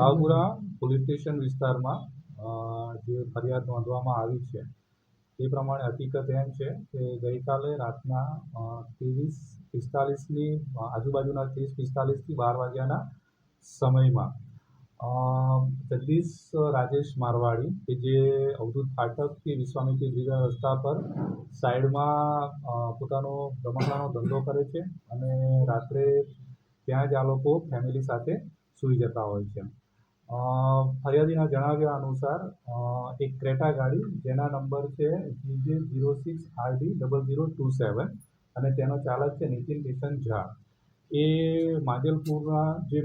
Raopura police station વિસ્તારમાં જે ફરિયાદ નોંધવામાં આવી છે, તે પ્રમાણે હકીકત એમ છે કે ગઈકાલે રાતના ત્રેવીસ પિસ્તાલીસની આજુબાજુના ત્રીસ પિસ્તાલીસથી બાર વાગ્યાના સમયમાં જગદીશ રાજેશ મારવાડી કે જે અવધૂત ફાટકથી વિશ્વામિત્રી બ્રિજ રસ્તા પર સાઈડમાં પોતાનો રમકડાનો ધંધો કરે છે અને રાત્રે ત્યાં જ આ લોકો ફેમિલી સાથે સૂઈ જતા હોય છે. ફરિયાદીના જણાવ્યા અનુસાર એક ક્રેટા ગાડી જેના નંબર છે GJ zero six RD double zero two seven અને તેનો ચાલક છે નીતિન કિશન ઝા. એ માંજલપુરના જે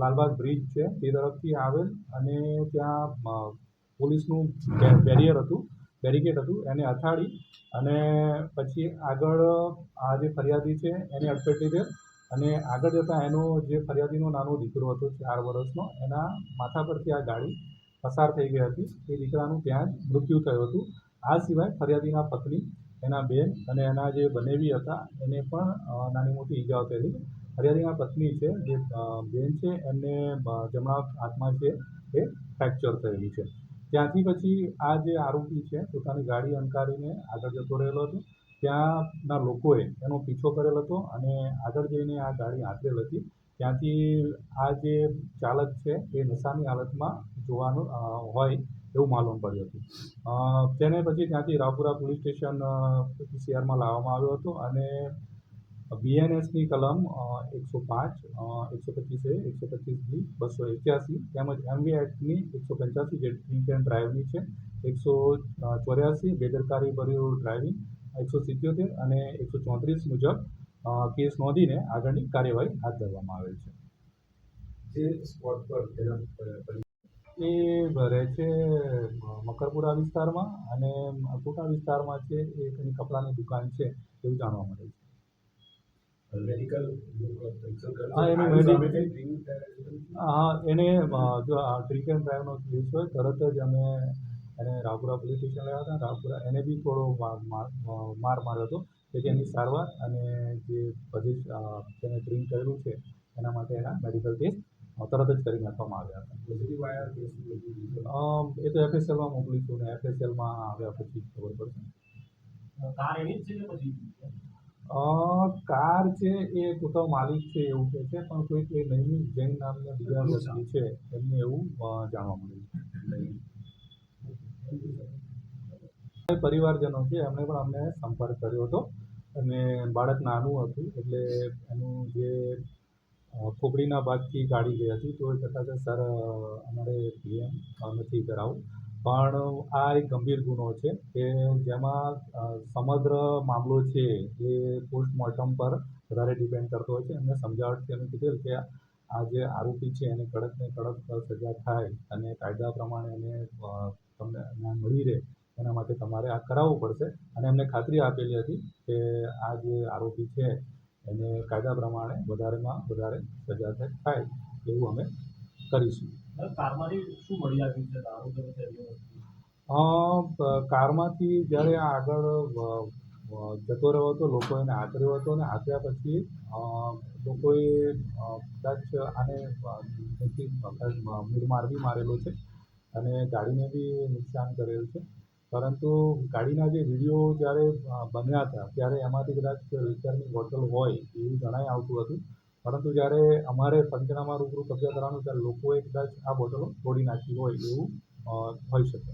લાલબાગ બ્રિજ છે તે તરફથી આવેલ અને ત્યાં પોલીસનું બેરિયર હતું, બેરિકેડ હતું, એને અથાડી અને પછી આગળ આ જે ફરિયાદી છે એને અડફેટ લીધેલ અને આગળ જતાં એનો જે ફરિયાદીનો નાનો દીકરો હતો, ચાર વર્ષનો, એના માથા પરથી આ ગાડી પસાર થઈ ગઈ હતી. એ દીકરાનું ત્યાં જ મૃત્યુ થયું હતું. આ સિવાય ફરિયાદીના પત્ની, એના બેન અને એના જે બનેવી હતા, એને પણ નાની મોટી ઈજાઓ થયેલી ફરિયાદીના પત્ની છે, જે બેન છે, એમને જમણા હાથમાં છે, એ ફ્રેક્ચર થયેલી છે. ત્યાંથી પછી આ જે આરોપી છે, પોતાની ગાડી અંકારીને આગળ જતો રહેલો હતો. ત્યાંના લોકોએ એનો પીછો કરેલ હતો અને આગળ જઈને આ ગાડી આંતરેલ હતી. ત્યાંથી આ જે ચાલક છે એ નશાની હાલતમાં જોવાનું હોય એવું માલુમ પડ્યું હતું. તેને પછી ત્યાંથી રાવપુરા પોલીસ સ્ટેશન પીસીઆરમાં લાવવામાં આવ્યો હતો અને બીએનએસની કલમ એકસો પાંચ એકસો પચીસ એ, એકસો પચીસ બી, બસો એક્યાસી તેમજ એમવી એક્ટની એકસો પંચ્યાસી જે ડ્રિંક એન્ડ ડ્રાઈવની છે, એકસો ચોર્યાસી બેદરકારી ભર્યું ડ્રાઇવિંગ એકસો સિત્યોતેર અને એકસો ચોત્રીસ મુજબ કેસ નોંધીને આગળની કાર્યવાહી હાથ ધરવામાં આવેલ છે. એ સ્પોટ પર એ રહે છે મકરપુરા વિસ્તારમાં અને કોટા વિસ્તારમાં છે એ એની કપડાની દુકાન છે એવું જાણવા મળે છે. મેડિકલ હા, એનું જો આ ડ્રિંક એન્ડ ડ્રાઈવનો કેસ હોય તરત જ અમે એને રાવપુરા પોલીસ સ્ટેશન લાવ્યા હતા. રાવપુરા એને બી થોડો માર માર્યો હતો તેથી એની સારવાર અને જે પછી તેને ડ્રિંક કરેલું છે એના માટે એના મેડિકલ ટેસ્ટ તરત જ કરી નાખવામાં આવ્યા હતા. એ તો એફએસએલમાં મોકલીશું ને એફએસએલમાં આવ્યા પછી ખબર પડશે. કાર છે એ પોતાનો માલિક છે એવું કહે છે પણ કોઈ કોઈ નૈમિત જૈન નામના બીજા વ્યક્તિ છે એમને એવું જાણવા મળ્યું. પરિવારજનો છે એમણે પણ અમને સંપર્ક કર્યો હતો. અને બાળક નાનું હતું, એટલે એનું જે ખોપડીના ભાગથી ગાડી ગઈ હતી, તો એ કહેતા કે સર અમારે પીએમ નથી કરાવવું. પણ આ એક ગંભીર ગુનો છે કે જેમાં સમગ્ર મામલો છે, એ પોસ્ટમોર્ટમ પર વધારે ડિપેન્ડ કરતો હોય છે. એમને સમજાવટથી એમ કીધેલ કે આ જે આરોપી છે, એને કડકને કડક સજા થાય અને કાયદા પ્રમાણે એને તમને મળી રહે. એના માટે તમારે આ કરાવવું પડશે. અને એમને ખાતરી આપેલી હતી કે આ જે આરોપી છે એને કાયદા પ્રમાણે વધારેમાં વધારે સજા થાય થાય એવું અમે કરીશું. કારમાંથી જ્યારે આ આગળ જતો રહ્યો હતો લોકો એને આચર્યો હતો અને આચર્યા પછી લોકોએ કદાચ આને મૂળ માર બી મારેલો છે અને ગાડીને બી નુકસાન કરેલ છે. પરંતુ ગાડીના જે વીડિયો જ્યારે બન્યા હતા, ત્યારે એમાંથી કદાચ લિકરની બોટલ હોય એવું જણાઈ આવતું હતું. પરંતુ જ્યારે અમારે પંચનામા રૂબરૂ કબજા કરવાનું, ત્યારે લોકોએ કદાચ આ બોટલો તોડી નાખી હોય એવું હોઈ શકે.